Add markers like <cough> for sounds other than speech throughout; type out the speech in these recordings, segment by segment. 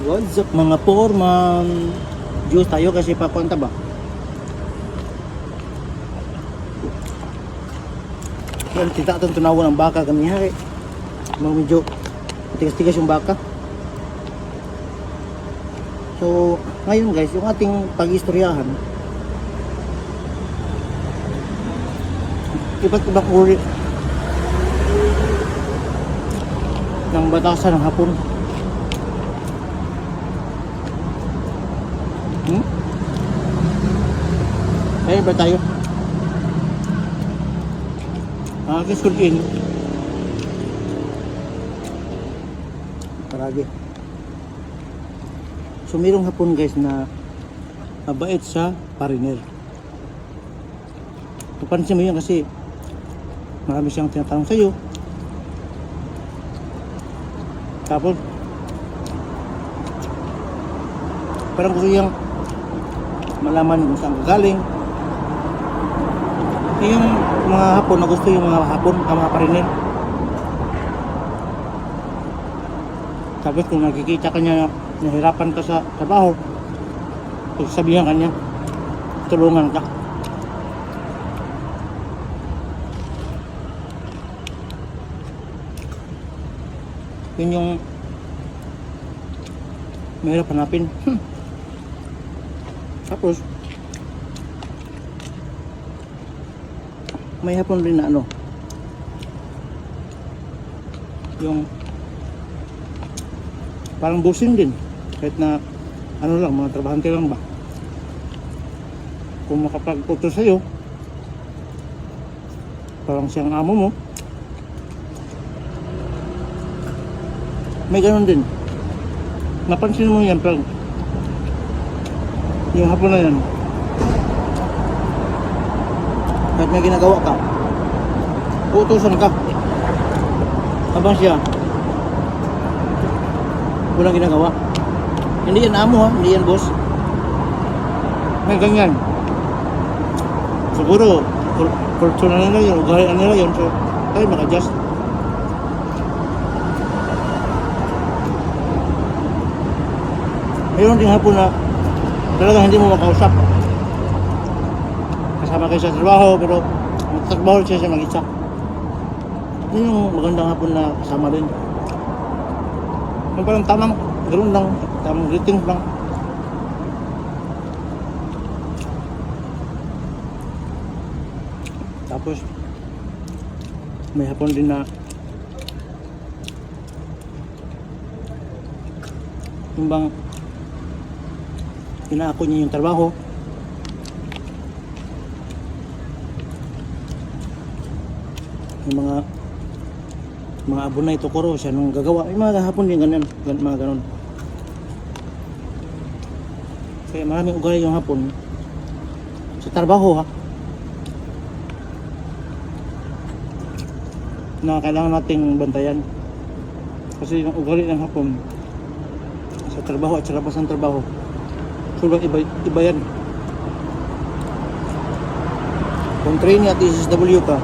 What's up mga foreman? Diyos tayo kasi papunta ba? Yan, tita itong tunawan ng baka kami hari. Mga medyo tigas-tigas yung baka. So, ngayon guys, yung ating pag-istoryahan, iba't ibang uri ng batasan ng hapon. Ayun ba tayo? Ah, uh, school in. Paragi. So, mayroong hapon guys na mabait sa pariner. Papansin mo yun kasi marami siyang tinatanong sa'yo. Tapos, parang gusto niyang malaman kung saan ka galing. Yung mga hapon na gusto yung mga hapon, ang mga pariner. Tapos kung nakikita ka niya na nahirapan ka sa trabaho, pagsabihan ka niya, tulungan ka. Yun yung mahirap hanapin. Hmm. Tapos, may hapon rin na ano, yung parang busing din. Kahit na ano lang, mga trabahante lang ba. Kung makapag-utos sa'yo, parang siyang amo mo, may ganun din. Napansin mo yan, pero yung hapon na yan, kahit may ginagawa ka, uutusan ka. Habang siya, walang ginagawa. Hindi yan amo ha, hindi yan boss. May ganyan. Siguro, kul- kultura nila yun, ugali nila yun, so, ay, maka-adjust. Mayroon din hapon na talaga hindi mo makausap. Kasama kayo sa trabaho, pero magtatrabaho siya siya mag-isa. Yun yung magandang hapon na kasama din. Yung parang tamang, ganoon lang, tamang greetings lang. Tapos, may hapon din na yung bang inaako niya yung trabaho yung mga mga abunay tukuro siya nung gagawa. Yung mga hapon din ganun gan- mga ganun kaya maraming ugali yung hapon. Sa trabaho ha? Na kailangan nating bantayan. Kasi yung ugali ng hapon sa trabaho at sa labas ng trabaho sobrang iba, iba yan. Kung trainee at SSW ka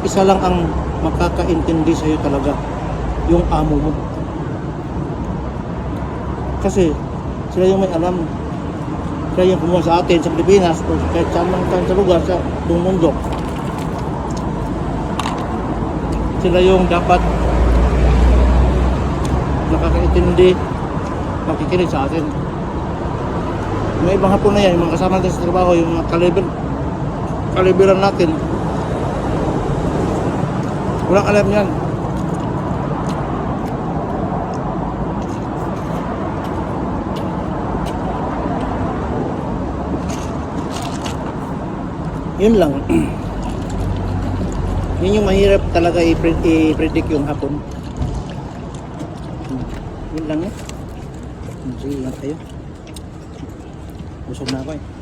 isa lang ang makakaintindi sa'yo talaga yung amo mo. Kasi sila yung may alam. Sila yung kumuha sa atin sa Pilipinas o kahit saan man saan sa lugar sa buong mundo. Sila yung dapat nakakaintindi makikinig sa atin. May ibang hapon na yan yung mga kasama natin sa trabaho yung mga kaliber kaliberan natin walang alam yan. Yun lang. <clears throat> Yun yung mahirap talaga i-pre- i-predict yung hapon. Hmm. yun lang eh. Sige lang tayo busog na ako eh